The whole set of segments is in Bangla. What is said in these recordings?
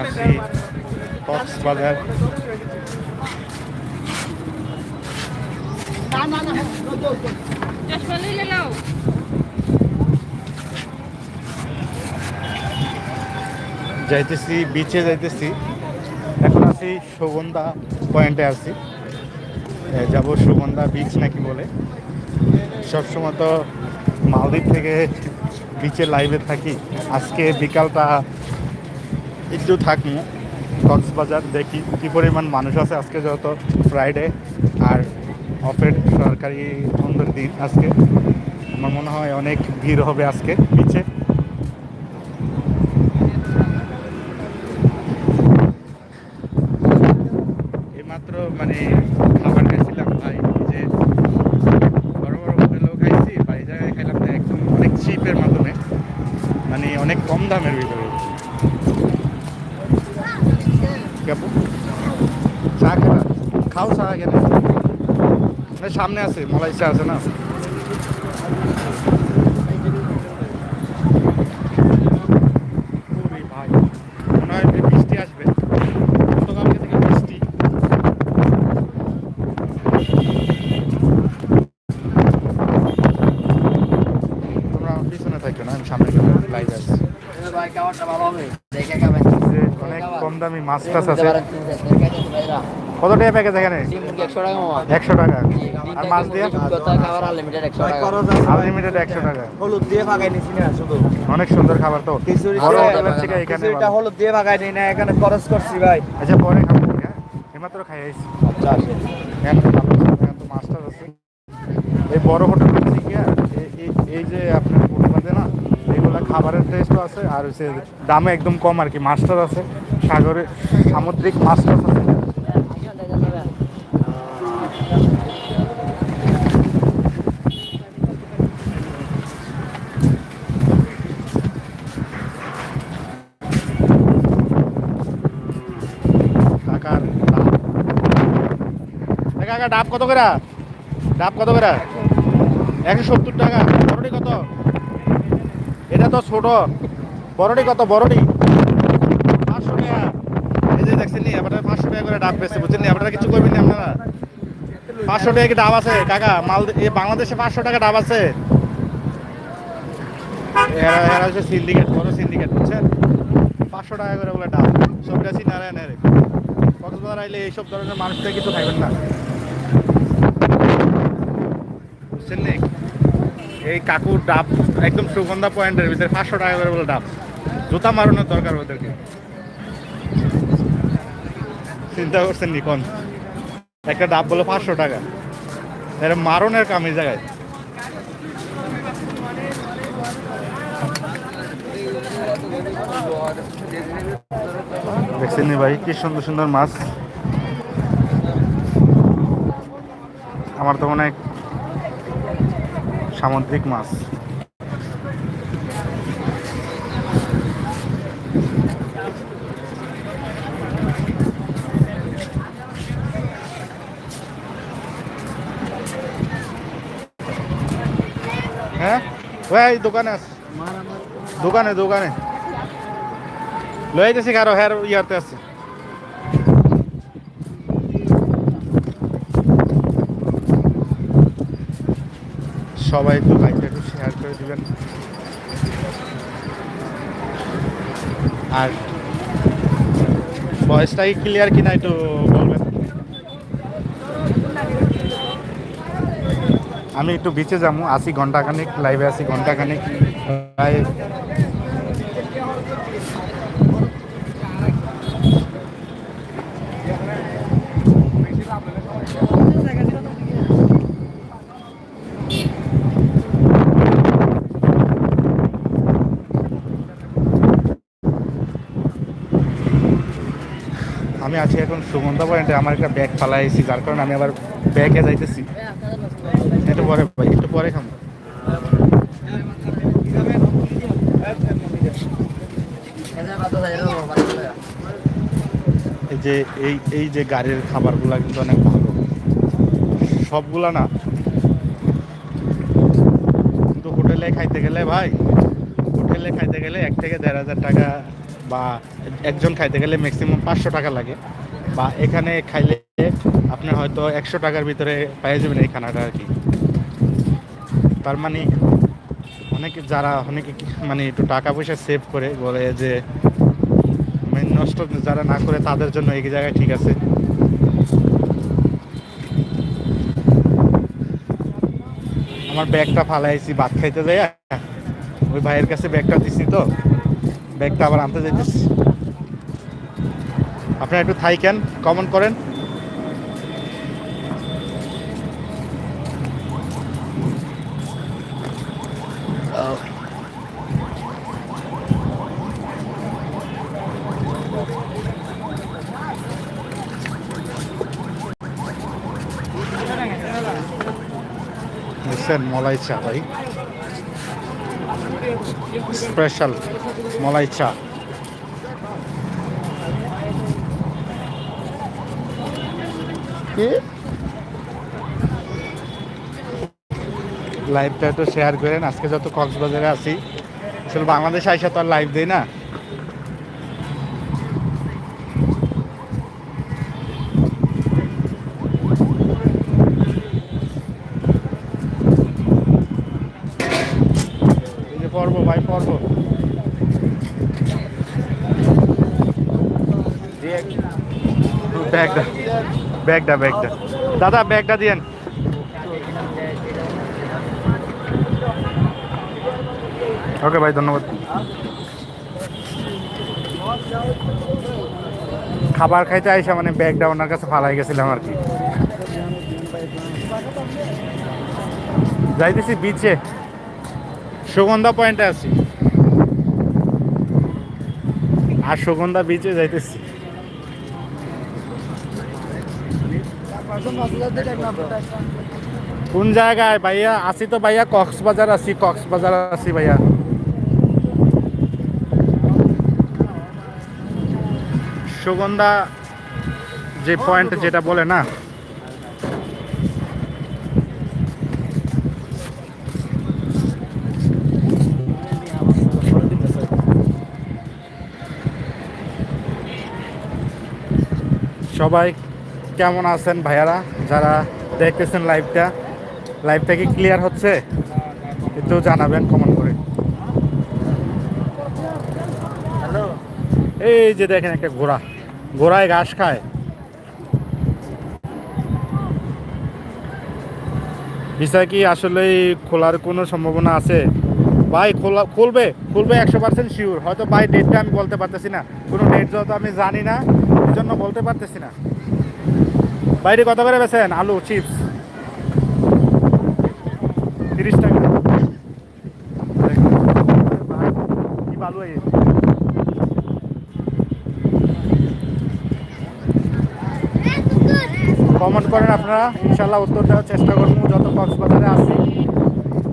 আসছি কক্সবাজার। যাইতেছি বিচে যাইতেছি। এখন আছি সুগন্ধা পয়েন্টে আছি। যাব সুগন্ধা বিচ নাকি বলে। সবসময় তো মালদ্বীপ থেকে বিচে লাইভে থাকি। আজকে বিকালটা একটু থাকি কক্সবাজার দেখি কী পরিমাণ মানুষ আছে আজকে যত ফ্রাইডে আর অফের সরকারি বন্ধের দিন আজকে। আমার মনে হয় অনেক ভিড় হবে আজকে বিচে এইমাত্র মানে খাবার খাইছিলাম ভাই যে বড় বড় হোটেলেও খাইছি বা জায়গায় খাইলাম একদম অনেক চিপের মাধ্যমে। মানে অনেক কম দামের ভিতরে কেমন চা খেলা খাও চা কেন না, সামনে আছে মলাই চা আছে না ওরে ভাই মনে হয় যে বৃষ্টি আসবে গতকালকে থেকে বৃষ্টি তোমরা আমার পিছনে থাকো না আমি সামনে লাইভ আসছি ভাই খাবারটা ভালো হবে। দেখে খাবেন। যে অনেক কম দামি মাছ টাছ আছে। কত টাকা প্যাকেজ এখানে? একশো টাকা আর মাছ দিয়ে? আনলিমিটেড একশো টাকা। হলুদ দিয়ে ভাগাই নিছি না শুধু। অনেক সুন্দর খাবার তো। খিচুড়ি বড় হোটেলের থেকে এখানে হলুদ দিয়ে ভাগাই নিই না এখানে খরচ করছি ভাই। আচ্ছা পরে খাব। হ্যাঁ এইমাত্র খাই আইছি। আচ্ছা আছে, মাস্টার আছে। এই বড় হোটেল হচ্ছে এই- যে আপনার ফুটপাতে না এগুলা খাবারের টেস্টও আছে। আর হচ্ছে দামে একদম কম আর কি। মাস্টার আছে। সাগরে সামুদ্রিক মাস্টার আছে কাকার ডাব কাকা ডাব কত করে? ডাব কত করে? একশো সত্তর টাকা। বড়টি কত? এটা তো ছোট। বড়টি কত? বড়টি পাঁচশো টাকা। এই যে দেখছেন নি আপনারা পাঁচশো টাকা করে ডাব বেচছে, বুঝছেন নি? আপনারা কিছু করবেন না আপনারা? পাঁচশো টাকা কি ডাব আছে? কাকা, মাল এই বাংলাদেশে পাঁচশো টাকা ডাব আছে। এরা হচ্ছে সিন্ডিকেট বড় সিন্ডিকেট বুঝছেন? পাঁচশো টাকা করে বলে ডাব। সবটা সিনারা এনে কক্সবাজার আইলে এইসব ধরনের মানুষটা কিছু খাইবেন না। বুঝছেন এই কাকুর ডাব একদম সুগন্ধা পয়েন্টের ভিতরে পাঁচশো টাকা করে বলে ডাব। জুতা মারানোর দরকার ওদেরকে চিন্তা করছেন নি, কোন? একটা ডাব বলে পাঁচশো টাকা। এটা মারণের কাম এই জায়গায় দেখছেন ভাই, কি সুন্দর সুন্দর মাছ। আমার তো মনে হয় সামুদ্রিক মাছ। হ্যাঁ? ওই দোকানে আছে দোকানে দোকানে। লয়ে যাচ্ছি কারও হ্যার ইয়াতে আছে। সবাই একটু লাইকটা একটু শেয়ার করে দিবেন। আর ভয়েসটা কি ক্লিয়ার কিনা একটু বলবেন? আমি একটু বিচে যাব, আশি ঘন্টাখানিক লাইভে আশি ঘন্টাখানিক প্রায় আমি আছি এখন সুগন্ধা পয়েন্টে, আমার একটা ব্যাগ ফালাইছি যার কারণে আমি আবার ব্যাগে যাইতেছি। একটু পরে ভাই, একটু পরে খাব এই যে, এই এই যে গাড়ির খাবারগুলা কিন্তু অনেক ভালো। সবগুলা না। কিন্তু হোটেলে খাইতে গেলে ভাই, হোটেলে খাইতে গেলে এক থেকে দেড় হাজার টাকা বা একজন খাইতে গেলে ম্যাক্সিমাম পাঁচশো টাকা লাগে। বা এখানে খাইলে আপনি হয়তো একশো টাকার ভিতরে পেয়ে যাবেন এই খানাটা আর কি। তার মানে অনেকে যারা, অনেকে মানে একটু টাকা পয়সা সেভ করে, বলে যে মানে নষ্ট যারা না করে তাদের জন্য এই জায়গায় ঠিক আছে। আমার ব্যাগটা ফালাইছি, ভাত খাইতে যাই ওই ভাইয়ের কাছে ব্যাগটা দিছি তো। ব্যাগটা আবার আনতে যাইতেছি। আপনারা একটু থাইকেন কমেন্ট করেন। মলাই চা ভাই। স্পেশাল মলাই চা কি লাইভটা একটু শেয়ার করেন আজকে যত কক্সবাজারে আছি। আসলে বাংলাদেশে আইসা তো আর লাইভ দেই না এই যে পর্ব ভাই পর্ব ব্যাগটা ব্যাগটা ব্যাগটা। দাদা, ব্যাগটা দিয়েন। ওকে ভাই, ধন্যবাদ। খাবার খাইতে আইসা মানে ব্যাগটা ওনার কাছে ফালাই গেছিলাম আর কি। যাইতেছি বিচে সুগন্ধা পয়েন্টে আছি। আর সুগন্ধা বিচে যাইতেছি। কোন জায়গায় ভাইয়া? আছি তো ভাইয়া, কক্সবাজার আছি কক্সবাজার আছি ভাইয়া। সুগন্ধা যে পয়েন্ট যেটা বলে না? সবাই কেমন আছেন ভাইয়ারা? যারা দেখতেছেন লাইভটা লাইভটা কি ক্লিয়ার হচ্ছে? একটু জানাবেন কমেন্ট করে। এই যে দেখেন একটা ঘোড়া। ঘোড়ায় ঘাস খায়। বিষয় কি আসলে খোলার কোনো সম্ভাবনা আছে? ভাই খোলা খুলবে? খুলবে একশো পার্সেন্ট শিওর হয়তো ভাই ডেটটা আমি বলতে পারতেছি না। কোনো ডেট যেহেতু আমি জানি না জন্য বলতে পারতেছি না। বাইরে কত করে বেছেন? আলু, চিপস। তিরিশ টাকা। কমেন্ট করেন আপনারা। ইনশাল্লাহ উত্তর দেওয়ার চেষ্টা করব। যত কক্সবাজারে আসি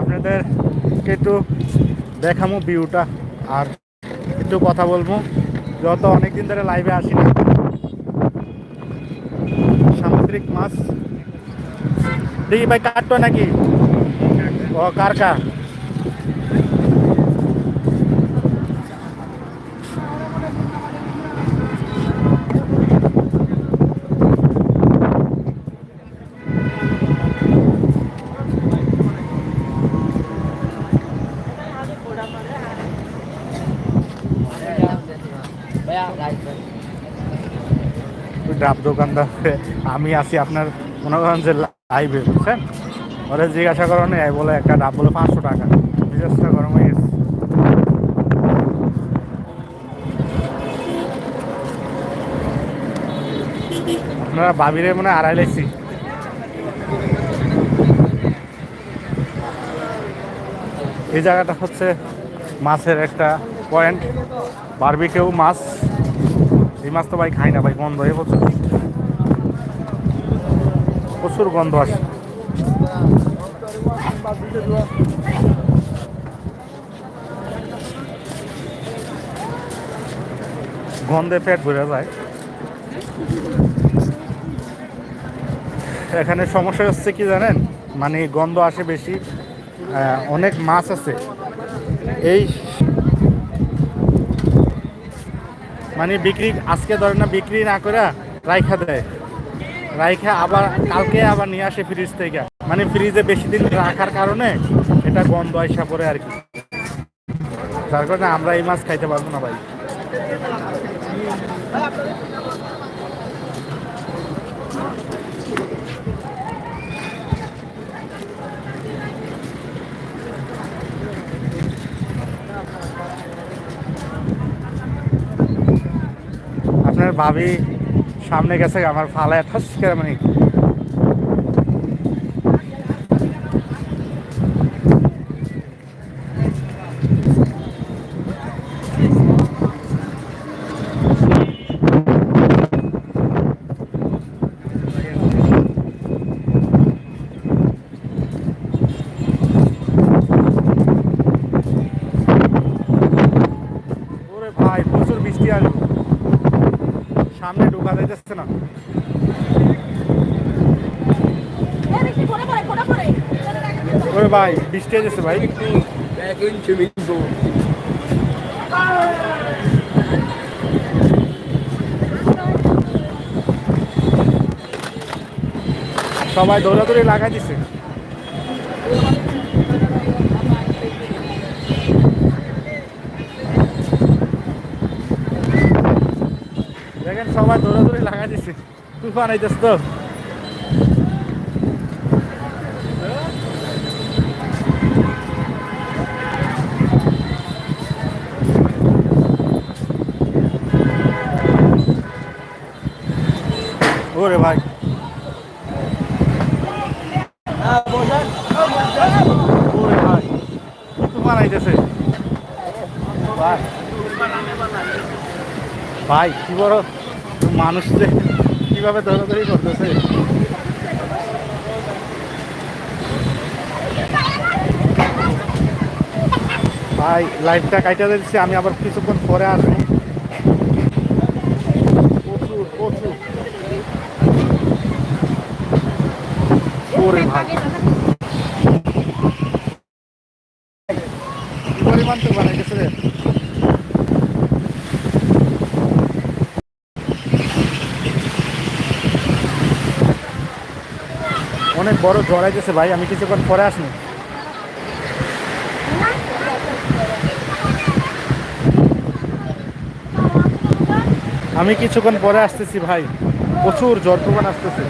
আপনাদেরকে একটু দেখামো ভিউটা। আর একটু কথা বলব। যত অনেক দিন ধরে লাইভে আসি না সামুদ্রিক মাছ দেখি ভাই কাটতো নাকি ও কার কার ভাইয়া রাইট ডাব দোকানদার, আমি আছি আপনার, মনে করেন যে লাইভে বুঝছেন? ওরা জিজ্ঞাসা করো না বলে একটা ডাব বলে পাঁচশো টাকা। জিজ্ঞাসা গরম গেছে আপনারা বাবিরে মনে আড়াই লেছি এই জায়গাটা হচ্ছে মাছের একটা পয়েন্ট বারবিকেও মাছ। এই মাছ তো ভাই খাই না ভাই, গন্ধ হয়ে প্রচুর প্রচুর গন্ধ আসে গন্ধে পেট ভরে যায়। এখানে সমস্যা হচ্ছে কি জানেন? মানে গন্ধ আসে বেশি অনেক মাছ আছে। এই মানে বিক্রি, আজকে ধরে না বিক্রি না করে রাইখা দেয়। রাইখা আবার কালকে আবার নিয়ে আসে ফ্রিজ থেকে। মানে ফ্রিজে বেশি দিন রাখার কারণে এটা গন্ধ আইসা পরে আর কি। যার কারণে আমরা এই মাছ খাইতে পারব না ভাই। ভাবি সামনে গেছে আমার ফালায় ঠাস করে মানে ওরে ভাই প্রচুর বৃষ্টি আসবে সামনে ঢোকা যাইতেছে না। ওরে ভাই বৃষ্টি আসছে ভাই। সবাই দৌড়াদৌড়ি লাগাই দিছে দেখেন সবাই দৌড়াদৌড়ি লাগাই দিছে। তুফান আইতেছে তো। ওরে ভাই। ওরে ভাই। তুফান আইতেছে। ভাই কি বড় মানুষ যে কীভাবে দৌড়াদৌড়ি করতেছে? ভাই লাইফটা কাইটা দিচ্ছি আমি আবার কিছুক্ষণ পরে আসব। প্রচুর প্রচুর। ভাই কি পরিমাণ তো বানাইতেছে রে অনেক বড় জ্বর আইতেছে ভাই, আমি কিছুক্ষণ পরে আসনি আমি কিছুক্ষণ পরে আসতেছি ভাই, প্রচুর জ্বর তুফান আসতেছে।